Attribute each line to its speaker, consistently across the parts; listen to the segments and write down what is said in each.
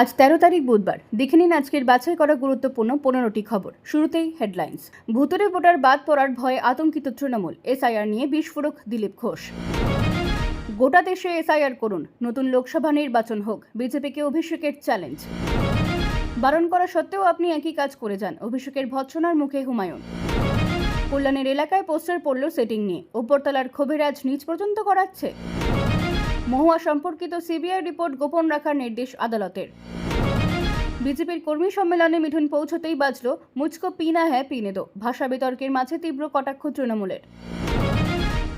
Speaker 1: আজ তেরো তারিখ বুধবার। দেখে নিন আজকের বাছাই করা গুরুত্বপূর্ণ পনেরোটি খবর। শুরুতেই হেডলাইন্স ভুতুরে ভোটার বাদ পড়ার ভয়ে আতঙ্কিত তৃণমূল। এসআইআর নিয়ে বিস্ফোরক দিলীপ ঘোষ। গোটা দেশে এসআইআর করুন। নতুন লোকসভা নির্বাচন হোক। বিজেপিকে অভিষেকের চ্যালেঞ্জ বারণ করা সত্ত্বেও আপনি একই কাজ করে যান। অভিষেকের ভৎসনার মুখে হুমায়ুন। কল্যাণের এলাকায় পোস্টার পড়ল সেটিং নিয়ে। উপরতলার ক্ষোভেরাজ নিচ পর্যন্ত করাচ্ছে মহুয়া সম্পর্কিত সিবিআই রিপোর্ট গোপন রাখার নির্দেশ আদালতের। বিজেপির কর্মী সম্মেলনে মিঠুন পৌঁছতেই বাজল মুচকো পিনা হ্যাঁ পিনে দো। ভাষা বিতর্কের মাঝে তীব্র কটাক্ষ তৃণমূলের।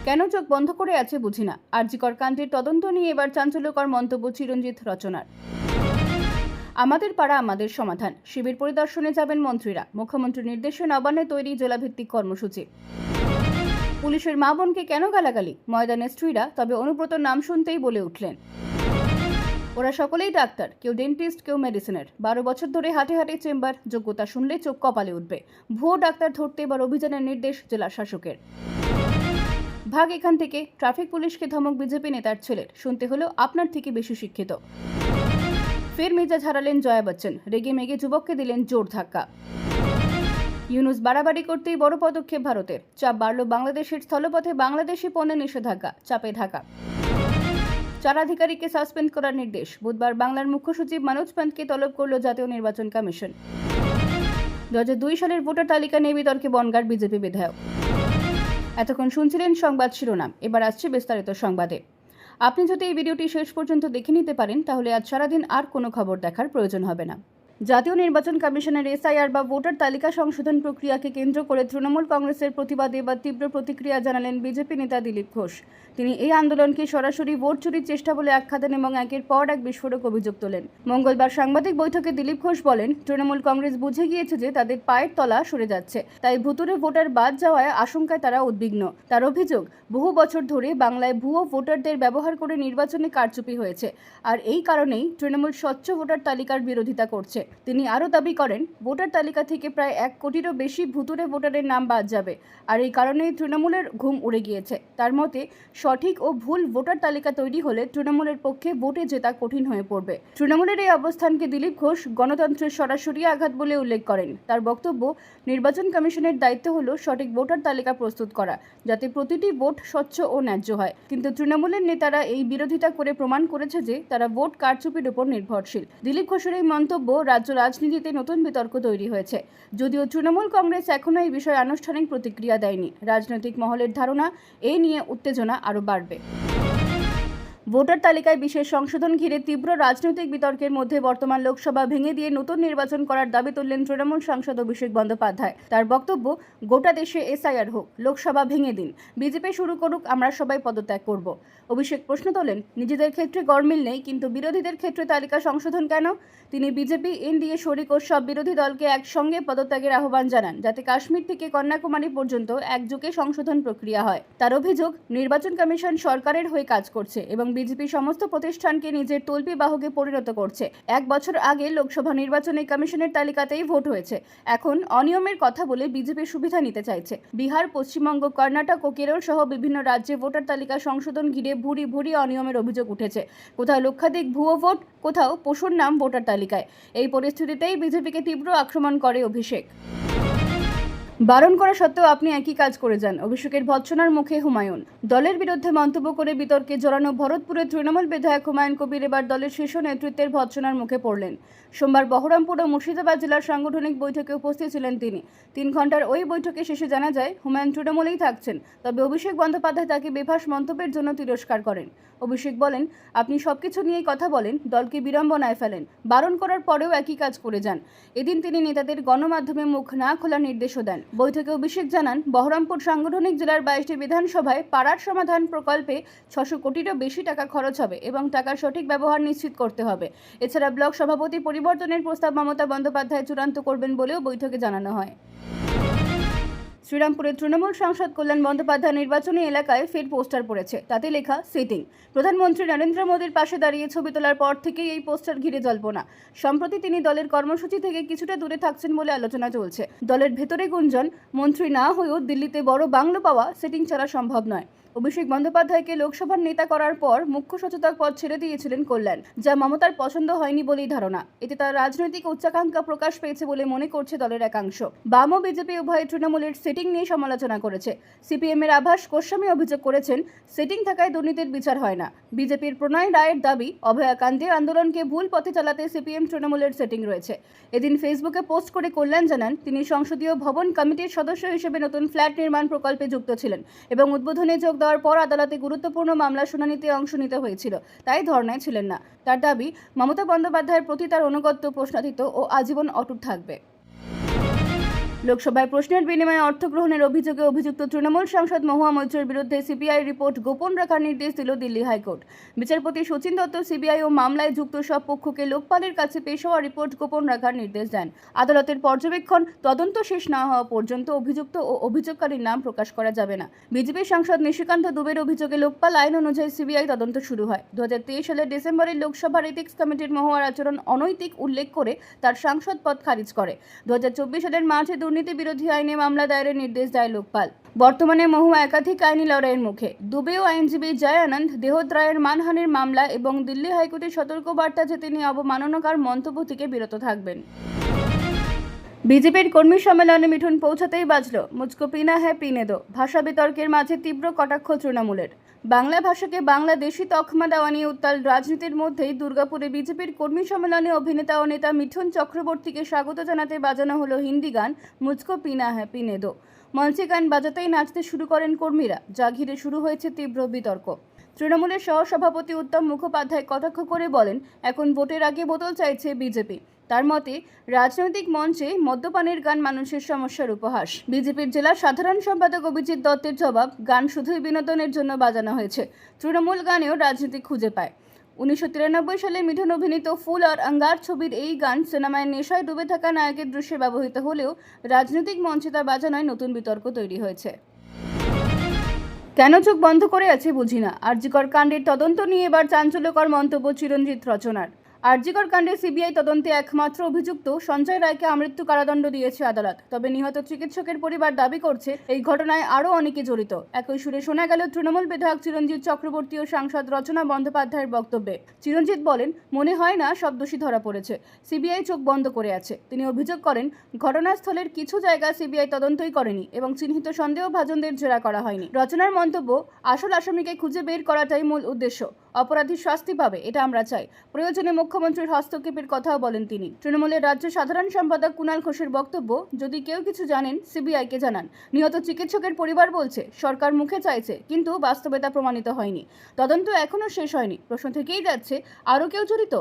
Speaker 1: কেন চোখ বন্ধ করে আছে বুঝি না। আরজিকর কাণ্ডের তদন্ত নিয়ে এবার চাঞ্চল্যকর মন্তব্য চিরঞ্জিত রচনার। আমাদের পাড়া, আমাদের সমাধান। শিবির পরিদর্শনে যাবেন মন্ত্রীরা। মুখ্যমন্ত্রীর নির্দেশে নবান্নে তৈরি জেলাভিত্তিক কর্মসূচি। পুলিশের মা বোনকে কেন গালাগালি? ময়দানের স্ত্রীরা তবে অনুব্রতর নাম শুনতেই বলে উঠলেন। ওরা সকলেই ডাক্তার, কেউ ডেন্টিস্ট, কেউ মেডিসিনের। বারো বছর ধরে হাটে হাটে চেম্বার, যোগ্যতা শুনলে চোখ কপালে উঠবে। ভুয়ো ডাক্তার ধরতে এবার অভিযানের নির্দেশ জেলা শাসকের। ভাগ এখান থেকে, ট্রাফিক পুলিশকে ধমক বিজেপি নেতার ছেলের। শুনতে হলো আপনার থেকে বেশি শিক্ষিত। ফের মেজাজ হারালেন জয়া বচ্চন। রেগে মেগে যুবককে দিলেন জোর ধাক্কা। ইউনুস বাড়াবাড়ি করতেই বড় পদক্ষেপ ভারতের। চাপ বাড়ল বাংলাদেশের স্থলপথে বাংলাদেশি পণ্যে নিষেধাজ্ঞা, চাপে ঢাকা চার আধিকারিককে সাসপেন্ড করার নির্দেশ। বুধবার বাংলার মুখ্য সচিব মানোজ পান্তকে তলব করল জাতীয় নির্বাচন কমিশন। দু হাজার দুই সালের ভোটার তালিকা নিয়ে বিতর্কে বনগার বিজেপি বিধায়ক। এতক্ষণ শুনছিলেন সংবাদ শিরোনাম, এবার আসছে বিস্তারিত সংবাদে। আপনি যদি এই ভিডিওটি শেষ পর্যন্ত দেখে নিতে পারেন, তাহলে আজ সারাদিন আর কোনো খবর দেখার প্রয়োজন হবে না। জাতীয় নির্বাচন কমিশনের এসআইআর বা ভোটার তালিকা সংশোধন প্রক্রিয়াকে কেন্দ্র করে তৃণমূল কংগ্রেসের প্রতিবাদে এবার তীব্র প্রতিক্রিয়া জানালেন বিজেপি নেতা দিলীপ ঘোষ। তিনি এই আন্দোলনকে সরাসরি ভোট চুরির চেষ্টা বলে আখ্যা দেন এবং একের পর এক বিস্ফোরক অভিযোগ তোলেন। মঙ্গলবার সাংবাদিক বৈঠকে দিলীপ ঘোষ বলেন, তৃণমূল কংগ্রেস বুঝে গিয়েছে যে তাদের পায়ের তলা সরে যাচ্ছে, তাই ভুতুরে ভোটার বাদ যাওয়ায় আশঙ্কায় তারা উদ্বিগ্ন। তার অভিযোগ, বহু বছর ধরে বাংলায় ভুয়ো ভোটারদের ব্যবহার করে নির্বাচনে কারচুপি হয়েছে, আর এই কারণেই তৃণমূল স্বচ্ছ ভোটার তালিকার বিরোধিতা করছে। তিনি আরও দাবি করেন, ভোটার তালিকা থেকে প্রায় এক কোটিরও বেশি ভুতুরে ভোটারের নাম বাদ যাবে। আর এই কারণেই তৃণমূলের ঘুম উড়ে গিয়েছে। তার মতে, সঠিক ও ভুল ভোটার তালিকা তৈরি হলে তৃণমূলের পক্ষে ভোটে জেতা কঠিন হয়ে পড়বে। তৃণমূলের এই অবস্থানকে দিলীপ ঘোষ গণতন্ত্রের সরাসরি আঘাত বলে উল্লেখ করেন। তার বক্তব্য, নির্বাচন কমিশনের দায়িত্ব হল সঠিক ভোটার তালিকা প্রস্তুত করা, যাতে প্রতিটি ভোট স্বচ্ছ ও ন্যায্য হয়। কিন্তু তৃণমূলের নেতারা এই বিরোধিতা করে প্রমাণ করেছে যে, তারা ভোট কারচুপির উপর নির্ভরশীল। দিলীপ ঘোষের এই মন্তব্য রাজ্য রাজনীতিতে নতুন বিতর্ক তৈরি হয়েছে। যদিও তৃণমূল কংগ্রেস এখনও এই বিষয়ে আনুষ্ঠানিক প্রতিক্রিয়া দেয়নি। রাজনৈতিক মহলের ধারণা এই নিয়ে উত্তেজনা আরও বাড়বে। ভোটার তালিকায় বিশেষ সংশোধন ঘিরে তীব্র রাজনৈতিক বিতর্কের মধ্যে বর্তমান লোকসভা ভেঙে দিয়ে নতুন নির্বাচন করার দাবি তুললেন তৃণমূল সাংসদ অভিষেক বন্দ্যোপাধ্যায়। তার বক্তব্য, গোটা দেশে এসআইআর হোক, লোকসভা ভেঙে দিন, বিজেপি শুরু করুক, আমরা সবাই পদত্যাগ করব। অভিষেক প্রশ্ন তোলেন, নিজেদের ক্ষেত্রে গরমিল নেই, কিন্তু বিরোধীদের ক্ষেত্রে তালিকা সংশোধন কেন? তিনি বিজেপি, এনডিএ, শরিক ও সব বিরোধী দলকে একসঙ্গে পদত্যাগের আহ্বান জানান, যাতে কাশ্মীর থেকে কন্যাকুমারী পর্যন্ত একযোগে সংশোধন প্রক্রিয়া হয়। তার অভিযোগ, নির্বাচন কমিশন সরকারের হয়ে কাজ করছে এবং বিজেপি সমস্ত প্রতিষ্ঠানকে নিজের তল্পি বাহকে পরিণত করছে। এক বছর আগে লোকসভা নির্বাচনে কমিশনের তালিকাতেই ভোট হয়েছে। এখন অনিয়মের কথা বলে বিজেপি সুবিধা নিতে চাইছে। বিহার, পশ্চিমবঙ্গ, কর্ণাটক ও কেরল সহ বিভিন্ন রাজ্যে ভোটার তালিকা সংশোধন ঘিরে ভুরি ভুরি অনিয়মের অভিযোগ উঠেছে। কোথাও লক্ষাধিক ভুয়ো ভোট, কোথাও পশুর নাম ভোটার তালিকায়। এই পরিস্থিতিতেই বিজেপিকে তীব্র আক্রমণ করে অভিষেক। বারণ করা সত্ত্বেও আপনি একই কাজ করে যান, অভিষেকের ভৎসনার মুখে হুমায়ুন। দলের বিরুদ্ধে মন্তব্য করে বিতর্কে জড়ানো ভরতপুরের তৃণমূল বিধায়ক হুমায়ুন কবির এবার দলের শীর্ষ নেতৃত্বের ভৎসনার মুখে পড়লেন। সোমবার বহরমপুর ও মুর্শিদাবাদ জেলার সাংগঠনিক বৈঠকে উপস্থিত ছিলেন তিনি। তিন ঘণ্টার ওই বৈঠকে শেষে জানা যায়, হুমায়ুন তৃণমূলেই থাকছেন। তবে অভিষেক বন্দ্যোপাধ্যায় তাকে বেফাস মন্তব্যের জন্য তিরস্কার করেন। অভিষেক বলেন, আপনি সবকিছু নিয়েই কথা বলেন, দলকে বিড়ম্বনায় ফেলেন। বারণ করার পরেও একই কাজ করে যান। এদিন তিনি নেতাদের গণমাধ্যমে মুখ না খোলার নির্দেশও দেন। বৈঠকে অভিষেক জানান, বহরমপুর সাংগঠনিক জেলার বাইশটি বিধানসভায় পাড়ার সমাধান প্রকল্পে ছশো কোটিরও বেশি টাকা খরচ হবে এবং টাকার সঠিক ব্যবহার নিশ্চিত করতে হবে। এছাড়া ব্লক সভাপতি পরিবর্তনের প্রস্তাব মমতা বন্দ্যোপাধ্যায় চূড়ান্ত করবেন বলেও বৈঠকে জানানো হয়। শ্রীরামপুরের তৃণমূল সাংসদ কল্যাণ বন্দ্যোপাধ্যায় নির্বাচনী এলাকায় ফের পোস্টার পড়েছে। তাতে লেখা সিটিং প্রধানমন্ত্রী নরেন্দ্র মোদীর পাশে দাঁড়িয়ে ছবি তোলার পর থেকেই এই পোস্টার ঘিরে জল্পনা। সম্প্রতি তিনি দলের কর্মসূচি থেকে কিছুটা দূরে থাকছেন বলে আলোচনা চলছে। দলের ভেতরে গুঞ্জন, মন্ত্রী না হয়েও দিল্লিতে বড় বাংলো পাওয়া সিটিং ছাড়া সম্ভব নয়। অভিষেক বন্দ্যোপাধ্যায়কে লোকসভার নেতা করার পর মুখ্য সচেতক পদ ছেড়ে দিয়েছিলেন কল্যাণ, যা মমতার পছন্দ হয়নি বলেই ধারণা। এতে তার রাজনৈতিক উচ্চাকাঙ্ক্ষা প্রকাশ পেয়েছে বলে মনে করছে দলের একাংশ। বাম ও বিজেপি, উভয় তৃণমূলের সেটিং নিয়ে সমালোচনা করেছে। সিপিএম এর আভাস গোস্বামী অভিযোগ করেছেন, সেটিং থাকায় দুর্নীতির বিচার হয় না। বিজেপির প্রণয় রায়ের দাবি, অভয়া কান্তের আন্দোলনকে ভুল পথে চালাতে সিপিএম তৃণমূলের সেটিং রয়েছে। এদিন ফেসবুকে পোস্ট করে কল্যাণ জানান, তিনি সংসদীয় ভবন কমিটির সদস্য হিসেবে নতুন ফ্ল্যাট নির্মাণ প্রকল্পে যুক্ত ছিলেন এবং উদ্বোধনে যোগ দেওয়ার পর আদালতে গুরুত্বপূর্ণ মামলা শুনানিতে অংশ নিতে হয়েছিল। তাই ধর্নায় ছিলেন না। তার দাবি, মমতা বন্দ্যোপাধ্যায়ের প্রতি তার অনুগত্য প্রশ্নাতীত ও আজীবন অটুট থাকবে। লোকসভায় প্রশ্নের বিনিময়ে অর্থ গ্রহণের অভিযোগে অভিযুক্ত তৃণমূল সাংসদ মহুয়া মৈত্রের বিরুদ্ধে সিবিআই রিপোর্ট গোপন রাখার নির্দেশ দিল দিল্লি হাইকোর্ট। বিচারপতি সচিন দত্ত সিবিআই ও মামলায় যুক্ত সব পক্ষকে লোকপালের কাছে পেশ হওয়া রিপোর্ট গোপন রাখার নির্দেশ দেন। আদালতের পর্যবেক্ষণ তদন্ত শেষ না হওয়া পর্যন্ত অভিযুক্ত ও অভিযোগকারীর নাম প্রকাশ করা যাবে না। বিজেপি সাংসদ নিশিকান্ত দুবের অভিযোগে লোকপাল আইন অনুযায়ী সিবিআই তদন্ত শুরু হয়। দু হাজার তেইশ সালের ডিসেম্বরে লোকসভার এথিক্স কমিটির মহুয়ার আচরণ অনৈতিক উল্লেখ করে তার সাংসদ পদ খারিজ করে। দু হাজার চব্বিশ সালের মার্চে দুর্নীতি বিরোধী আইনে মামলা দায়েরের নির্দেশ দেয় লোকপাল। বর্তমানে মহুয়া একাধিক আইনি লড়াইয়ের মুখে। দুবে ও আইনজীবী জয় আনন্দ দেহত রায়ের মানহানির মামলা এবং দিল্লি হাইকোর্টের সতর্কবার্তা যে তিনি অবমাননাকার মন্তব্য থেকে বিরত থাকবেন। বিজেপির কর্মী সম্মেলনে মিঠুন পৌঁছাতেই বাজল। মুচকো পিনা হ্যাঁ পিনে দো। ভাষা বিতর্কের মাঝে তীব্র কটাক্ষ তৃণমূলের। বাংলা ভাষাকে বাংলাদেশি তকমা দেওয়া নিয়ে উত্তাল রাজনীতির মধ্যেই দুর্গাপুরে বিজেপির কর্মী সম্মেলনে অভিনেতা ও নেতা মিঠুন চক্রবর্তীকে স্বাগত জানাতে বাজানো হলো হিন্দি গান মুচকো পিনা হ্যাঁ পিনে দো মঞ্চে গান বাজাতেই নাচতে শুরু করেন কর্মীরা, যা ঘিরে শুরু হয়েছে তীব্র বিতর্ক। তৃণমূলের সহসভাপতি উত্তম মুখোপাধ্যায় কটাক্ষ করে বলেন, এখন ভোটের আগে বোতল চাইছে বিজেপি। তার মতে, রাজনৈতিক মঞ্চে মদ্যপানের গান মানুষের সমস্যার উপহাস। বিজেপির জেলা সাধারণ সম্পাদক অভিজিৎ দত্তের জবাব, গান শুধুই বিনোদনের জন্য বাজানো হয়েছে। তৃণমূল গানেও রাজনীতি খুঁজে পায়। উনিশশো তিরানব্বই সালে মিঠুন অভিনীত ফুল আর অঙ্গার ছবির এই গান সিনেমায় নেশায় ডুবে থাকা নায়কের দৃশ্যে ব্যবহৃত হলেও রাজনৈতিক মঞ্চে তা বাজানোয় নতুন বিতর্ক তৈরি হয়েছে। কেন চোখ বন্ধ করে আছে বুঝি না। আরজিকর কাণ্ডের তদন্ত নিয়ে এবার চাঞ্চল্যকর মন্তব্য চিরঞ্জিত রচনার। আরজিকর কাণ্ডে সিবিআই তদন্তে একমাত্র অভিযুক্ত সঞ্জয় রায়কে আমৃত্যু কারাদণ্ড দিয়েছে আদালত। তবে নিহত চিকিৎসকের পরিবার দাবি করছে, এই ঘটনায় আরও অনেকে জড়িত। একই সুরে শোনা গেল তৃণমূল বিধায়ক চিরঞ্জিত চক্রবর্তী ও সাংসদ রচনা বন্দ্যোপাধ্যায়ের বক্তব্যে। চিরঞ্জিত বলেন, মনে হয় না, সব দোষী ধরা পড়েছে। সিবিআই চোখ বন্ধ করে আছে। তিনি অভিযোগ করেন, ঘটনাস্থলের কিছু জায়গা সিবিআই তদন্তই করেনি এবং চিহ্নিত সন্দেহভাজনদের জেরা করা হয়নি। রচনার মন্তব্য, আসল আসামিকে খুঁজে বের করাটাই মূল উদ্দেশ্য। অপরাধী শাস্তি পাবে, এটা আমরা চাই। প্রয়োজনে মুখ্যমন্ত্রীর হস্তক্ষেপের কথাও বলেন তিনি। তৃণমূলের রাজ্য সাধারণ সম্পাদক কুণাল ঘোষের বক্তব্য, যদি কেউ কিছু জানেন, সিবিআইকে জানান। নিহত চিকিৎসকের পরিবার বলছে, সরকার মুখে চাইছে, কিন্তু বাস্তবে তা প্রমাণিত হয়নি। তদন্ত এখনও শেষ হয়নি। প্রশ্ন থেকেই যাচ্ছে, আরও কেউ জড়িত?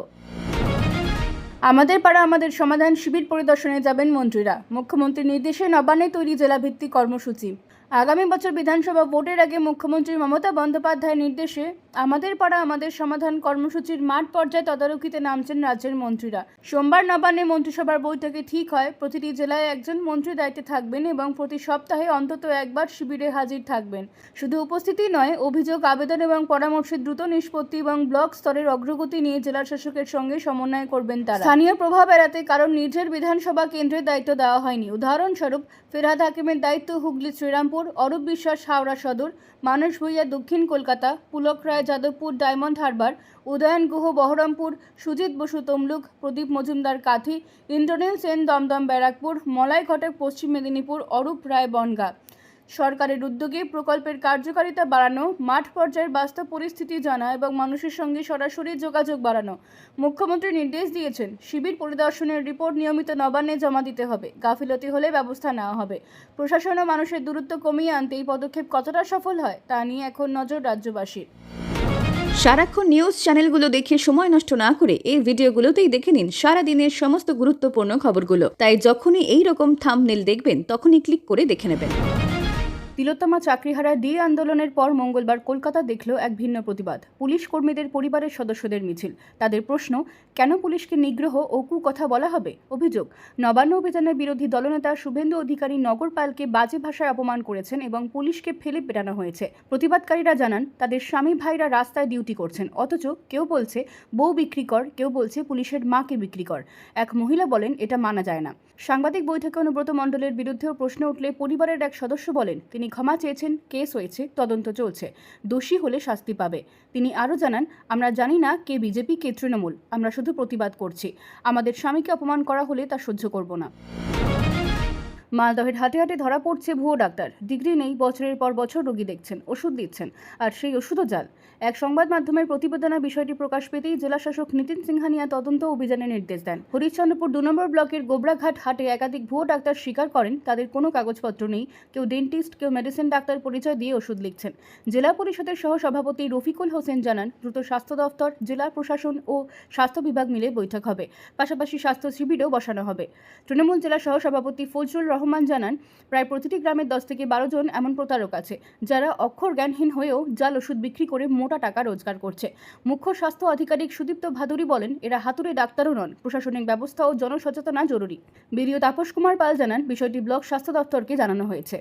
Speaker 1: আমাদের পাড়া, আমাদের সমাধান শিবির পরিদর্শনে যাবেন মন্ত্রীরা। মুখ্যমন্ত্রীর নির্দেশে নবান্নে তৈরি জেলাভিত্তিক কর্মসূচি। আগামী বছর বিধানসভা ভোটের আগে মুখ্যমন্ত্রী মমতা বন্দ্যোপাধ্যায়ের নির্দেশে আমাদের পাড়া আমাদের সমাধান কর্মসূচির মাঠ পর্যায়ে তদারকিতে নামছেন রাজ্যের মন্ত্রীরা। সোমবার নবান্নে মন্ত্রিসভার বৈঠকে ঠিক হয়, প্রতিটি জেলায় একজন মন্ত্রী দায়িত্বে থাকবেন এবং প্রতি সপ্তাহে অন্তত একবার শিবিরে হাজির থাকবেন। শুধু উপস্থিতি নয়, অভিযোগ, আবেদন এবং পরামর্শের দ্রুত নিষ্পত্তি এবং ব্লক স্তরের অগ্রগতি নিয়ে জেলা শাসকের সঙ্গে সমন্বয় করবেন তারা। স্থানীয় প্রভাব এড়াতে কারণ নির্ঝর বিধানসভা কেন্দ্রের দায়িত্ব দেওয়া হয়নি। উদাহরণস্বরূপ, ফেরহাদ হাকিমের দায়িত্ব হুগলি শ্রীরামপুর, অরূপ বিশ্বাস হাওড়া সদর মানস ভূঁইয়া দক্ষিণ কলকাতা, পুলক রায়, যাদবপুর, ডায়মন্ড হারবার, উদয়ন গুহ, বহরমপুর, সুজিত বসু, তমলুক, প্রদীপ মজুমদার, কাঁথি, ইন্দ্রনীল সেন, দমদম ব্যারাকপুর মলাই ঘটক পশ্চিম মেদিনীপুর, অরূপ রায়, বনগা। সরকারের উদ্যোগে প্রকল্পের কার্যকারিতা বাড়ানো, মাঠ পর্যায়ের বাস্তব পরিস্থিতি জানা এবং মানুষের সঙ্গে সরাসরি যোগাযোগ বাড়ানো। মুখ্যমন্ত্রী নির্দেশ দিয়েছেন, শিবির পরিদর্শনের রিপোর্ট নিয়মিত নবান্নে জমা দিতে হবে, গাফিলতি হলে ব্যবস্থা নেওয়া হবে। প্রশাসন ও মানুষের দূরত্ব কমিয়ে আনতে এই পদক্ষেপ কতটা সফল হয় তা নিয়ে এখন নজর রাজ্যবাসীর।
Speaker 2: সারাক্ষণ নিউজ চ্যানেলগুলো দেখে সময় নষ্ট না করে এই ভিডিওগুলোতেই দেখে নিন সারা দিনের সমস্ত গুরুত্বপূর্ণ খবরগুলো। তাই যখনই এই রকম থাম্বনেল দেখবেন, তখনই ক্লিক করে দেখে নেবেন।
Speaker 1: তিলোত্তমা চাকরিহারা ডি আন্দোলনের পর মঙ্গলবার কলকাতা দেখল এক ভিন্ন প্রতিবাদ। পুলিশ কর্মীদের পরিবারের সদস্যদের মিছিল। তাদের প্রশ্ন, কেন পুলিশকে নিগ্রহ ও কুকথা বলা হবে? অভিযোগ, নবান্ন অভিযানের বিরোধী দলনেতা শুভেন্দু অধিকারী নগরপালকে বাজে ভাষায় অপমান করেছেন এবং পুলিশকে ফেলে পেটানো হয়েছে। প্রতিবাদকারীরা জানান, তাদের স্বামী ভাইরা রাস্তায় ডিউটি করছেন। অথচ কেউ বলছে, বউ বিক্রি কর। কেউ বলছে, পুলিশের মাকে বিক্রি কর। এক মহিলা বলেন, এটা মানা যায় না। সাংবাদিক বৈঠকে অনুব্রত মণ্ডলের বিরুদ্ধেও প্রশ্ন উঠলে পরিবারের এক সদস্য বলেন, তিনি তিনি ক্ষমা চেয়েছেন, কেস হয়েছে, তদন্ত চলছে। দোষী হলে শাস্তি পাবে। তিনি আরও জানান, আমরা জানি না কে বিজেপি, কে তৃণমূল। আমরা শুধু প্রতিবাদ করছি। আমাদের স্বামীকে অপমান করা হলে তা সহ্য করব না। মালদহের হাতে হাটে ধরা পড়ছে ভুয়ো ডাক্তার। ডিগ্রি নেই, বছরের পর বছর রোগী দেখছেন, ওষুধ দিচ্ছেন, আর সেই ওষুধও জাল। এক সংবাদ মাধ্যমের প্রতিবেদনে বিষয়টি প্রকাশ পেতেই জেলাশাসক নিতিন সিংহানিয়া তদন্ত অভিযানের নির্দেশ দেন। হরিশ্চন্দ্রপুর দু নম্বর ব্লকের গোবরাঘাট হাটে একাধিক ভুয়ো ডাক্তার স্বীকার করেন, তাদের কোনো কাগজপত্র নেই, কেউ ডেন্টিস্ট, কেউ মেডিসিন ডাক্তার পরিচয় দিয়ে ওষুধ লিখছেন। জেলা পরিষদের সহ সভাপতি রফিকুল হোসেন জানান, দ্রুত স্বাস্থ্য দফতর, জেলা প্রশাসন ও স্বাস্থ্য বিভাগ মিলে বৈঠক হবে, পাশাপাশি স্বাস্থ্য শিবিরও বসানো হবে। তৃণমূল জেলা সহ সভাপতি ফজলুর রহমান জানান, প্রায় প্রতিটি গ্রামের দশ থেকে বারো জন এমন প্রতারক আছে, যারা অক্ষর জ্ঞানহীন হয়েও জাল ওষুধ বিক্রি করে মোটা টাকা রোজগার করছে। মুখ্য স্বাস্থ্য আধিকারিক সুদীপ্ত ভাদুরী বলেন, এরা হাতুড়ে ডাক্তারও নন, প্রশাসনিক ব্যবস্থা ও জনসচেতনা জরুরি। বিডিও তাপস কুমার পাল জানান, বিষয়টি ব্লক স্বাস্থ্য দপ্তরকে জানানো হয়েছে।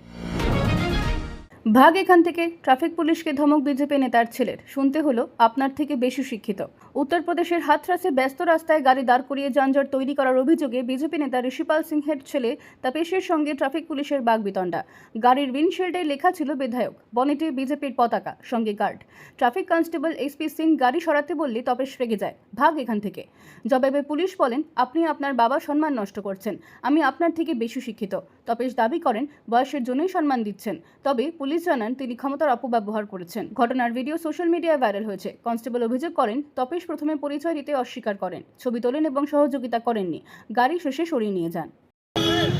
Speaker 1: ভাগ এখান থেকে। ট্রাফিক পুলিশকে ধমক বিজেপি নেতার ছেলের। শুনতে হলো, আপনার থেকে বেশি শিক্ষিত। উত্তরপ্রদেশের হাথরাসে ব্যস্ত রাস্তায় গাড়ি দাঁড় করিয়ে যানজট তৈরি করার অভিযোগে বিজেপি নেতা ঋষিপাল সিংহের ছেলে তাপেশের সঙ্গে ট্রাফিক পুলিশের বাগবিতণ্ডা। গাড়ির উইন্ডশিল্ডে লেখা ছিল বিধায়ক, বনেটে বিজেপির পতাকা, সঙ্গে guard. Traffic constable SP Singh গাড়ি সরাতে বললে তপেশ রেগে যায়, ভাগ এখান থেকে। জবাবে পুলিশ বলেন, আপনি আপনার বাবা সম্মান নষ্ট করছেন। আমি আপনার থেকে বেশি শিক্ষিত। তপেশ দাবি করেন, বয়সের জন্যই সম্মান দিচ্ছেন। তবে পুলিশ জানান তিনি ক্ষমতার অপব্যবহার করেছেন ঘটনার ভিডিও সোশ্যাল মিডিয়ায় ভাইরাল হয়েছে কনস্টেবল অভিযোগ করেন তপেশ প্রথমে পরিচয় দিতে অস্বীকার করেন ছবি তোলেন এবং সহযোগিতা করেননি গাড়ি শেষে সরিয়ে নিয়ে যান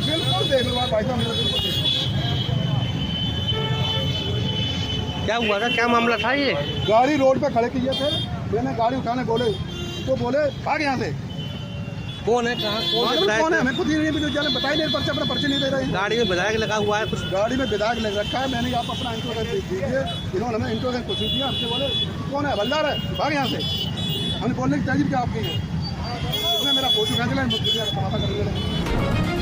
Speaker 3: बिल्कुल देख लो आप भाई साहब मेरा बिल्कुल देख लो।
Speaker 4: क्या हुआ था क्या मामला था ये
Speaker 3: गाड़ी रोड पे खड़े किए थे मैंने गाड़ी उठाने बोले तो बोले भाग यहाँ से
Speaker 4: कौन है? कहाँ कौन
Speaker 3: कौन है? हमें खुद ही नहीं जाने बताई नहीं पर्चे अपना पर्चे नहीं दे रहे हैं।
Speaker 4: गाड़ी में विधायक लगा हुआ है कुछ
Speaker 3: गाड़ी में विधायक लग रखा है। मैंने आप अपना इंट्रोगेंस दीजिए इन्होंने हमें इंट्रोगेशन कुछ नहीं दिया हमसे बोले कौन है? हवलदार है? भाग यहाँ से। हमें बोलने की तहजीब क्या आपकी है? मेरा फ़ोटो खींच लिया मुझे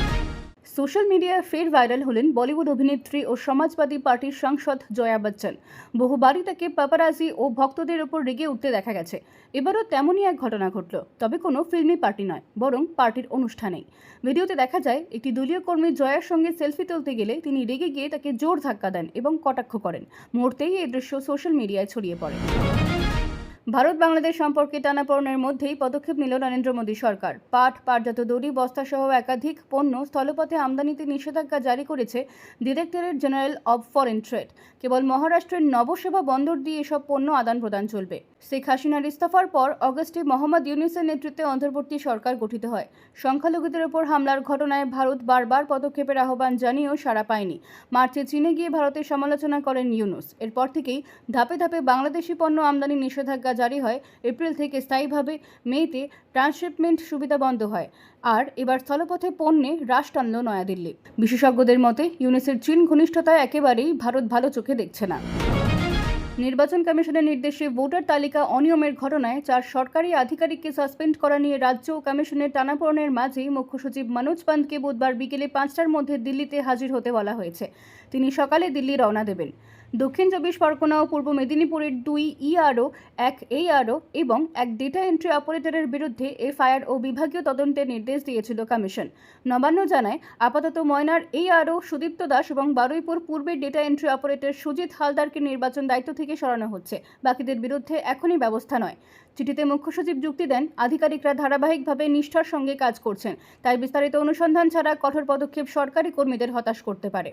Speaker 1: সোশ্যাল মিডিয়ায় ফের ভাইরাল হলেন বলিউড অভিনেত্রী ও সমাজবাদী পার্টির সাংসদ জয়া বচ্চন। বহুবারই তাকে পাপারাজি ও ভক্তদের ওপর রেগে উঠতে দেখা গেছে। এবারও তেমনই এক ঘটনা ঘটল, তবে কোনো ফিল্মি পার্টি নয়, বরং পার্টির অনুষ্ঠানেই। ভিডিওতে দেখা যায়, একটি দলীয় কর্মী জয়ার সঙ্গে সেলফি তুলতে গেলে তিনি রেগে গিয়ে তাকে জোর ধাক্কা দেন এবং কটাক্ষ করেন। মুহূর্তেই এই দৃশ্য সোশ্যাল মিডিয়ায় ছড়িয়ে পড়ে। ভারত বাংলাদেশ সম্পর্কে টানাপোড়েনের মধ্যেই পদক্ষেপ নিল নরেন্দ্র মোদী সরকার। পাট, পাটজাত দড়ি, বস্তাসহ একাধিক পণ্য স্থলপথে আমদানিতে নিষেধাজ্ঞা জারি করেছে Directorate General of Foreign Trade. কেবল মহারাষ্ট্রের নবসেবা বন্দর দিয়ে এসব পণ্য আদান প্রদান চলবে। শেখ হাসিনার ইস্তফার পর অগস্টে মোহাম্মদ ইউনিসের নেতৃত্বে অন্তর্বর্তী সরকার গঠিত হয়। সংখ্যালঘুদের ওপর হামলার ঘটনায় ভারত বারবার পদক্ষেপের আহ্বান জানিয়েও সাড়া পায়নি। মার্চে চীনে গিয়ে ভারতের সমালোচনা করেন ইউনুস। এরপর থেকেই ধাপে ধাপে বাংলাদেশি পণ্য আমদানি নিষেধাজ্ঞা জারি হয় এপ্রিল থেকে স্থায়ীভাবে মেতে ট্রান্সশিপমেন্ট সুবিধা বন্ধ হয়। আর এবার স্থলপথে পণ্যে হ্রাস টানল নয়াদিল্লি। বিশেষজ্ঞদের মতে ইউনিসের চীন ঘনিষ্ঠতা একেবারেই ভারত ভালো চোখে দেখছে না। নির্বাচন কমিশনের নির্দেশে ভোটার তালিকা অনিয়মের ঘটনায় চার সরকারি আধিকারিককে সাসপেন্ড করা নিয়ে রাজ্য ও কমিশনের টানাপোড়েনের মাঝেই মুখ্য সচিব মনোজ পান্তকে বুধবার বিকেলে পাঁচটার মধ্যে দিল্লিতে হাজির হতে বলা হয়েছে। তিনি সকালে দিল্লি রওনা দেবেন। দক্ষিণ চব্বিশ পরগনা ও পূর্ব মেদিনীপুরের দুই ইআরও এক এইআরও এবং এক ডেটা এন্ট্রি অপারেটরের বিরুদ্ধে এফআইআর ও বিভাগীয় তদন্তের নির্দেশ দিয়েছিল কমিশন। নবান্ন জানায়, আপাতত ময়নার এইআরও সুদীপ্ত দাস এবং বারুইপুর পূর্বের ডেটা এন্ট্রি অপারেটর সুজিত হালদারকে নির্বাচন দায়িত্ব থেকে সরানো হচ্ছে। বাকিদের বিরুদ্ধে এখনই ব্যবস্থা নয়। চিঠিতে মুখ্য সচিব যুক্তি দেন, আধিকারিকরা ধারাবাহিকভাবে নিষ্ঠার সঙ্গে কাজ করছেন। তাই বিস্তারিত অনুসন্ধান ছাড়া কঠোর পদক্ষেপ সরকারি কর্মীদের হতাশ করতে পারে।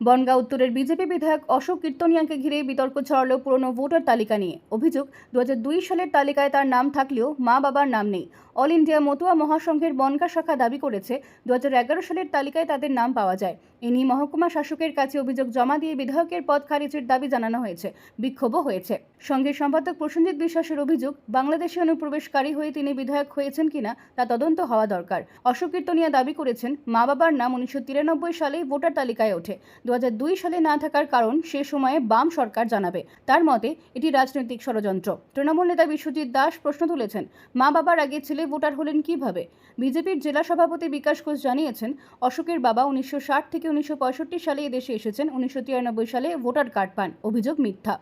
Speaker 1: বনগাঁ উত্তরের বিজেপি বিধায়ক অশোক কীর্তনিয়াকে ঘিরে বিতর্ক ছড়ালো পুরনো ভোটার তালিকা নিয়ে। অভিযোগ দু হাজার দুই সালের তালিকায় তার নাম থাকলেও মা বাবার নাম নেই। অল ইন্ডিয়া মতুয়া মহাসংঘের বনগা শাখা দাবি করেছে দু হাজার এগারো সালের তালিকায় তাদের নাম পাওয়া যায়। এ নিয়ে মহকুমা শাসকের কাছে অভিযোগ জমা দিয়ে বিধায়কের পদ খারিজের দাবি জানানো হয়েছে বিক্ষোভও হয়েছে। সঙ্ঘের সম্পাদক প্রসেনজিৎ বিশ্বাসের অভিযোগ, বাংলাদেশে অনুপ্রবেশকারী হয়ে তিনি বিধায়ক হয়েছেন কিনা তা তদন্ত হওয়া দরকার। অশোক দাবি করেছেন, মা বাবার নাম উনিশশো তিরানব্বই সালেই ভোটার তালিকায় ওঠে। দু দুই সালে না থাকার কারণ সে সময়ে বাম সরকার জানাবে। তার মতে, এটি রাজনৈতিক ষড়যন্ত্র। তৃণমূল নেতা বিশ্বজিৎ দাস প্রশ্ন তুলেছেন, মা বাবার আগে ছেলে ভোটার হলেন কীভাবে? বিজেপির জেলা সভাপতি বিকাশ ঘোষ জানিয়েছেন, অশোকের বাবা উনিশশো ষাট থেকে উনিশশো পঁয়ষট্টি সালে এদেশে এসেছেন, উনিশশো তিরানব্বই সালে ভোটার কার্ড পান। অভিযোগ মিথ্যা।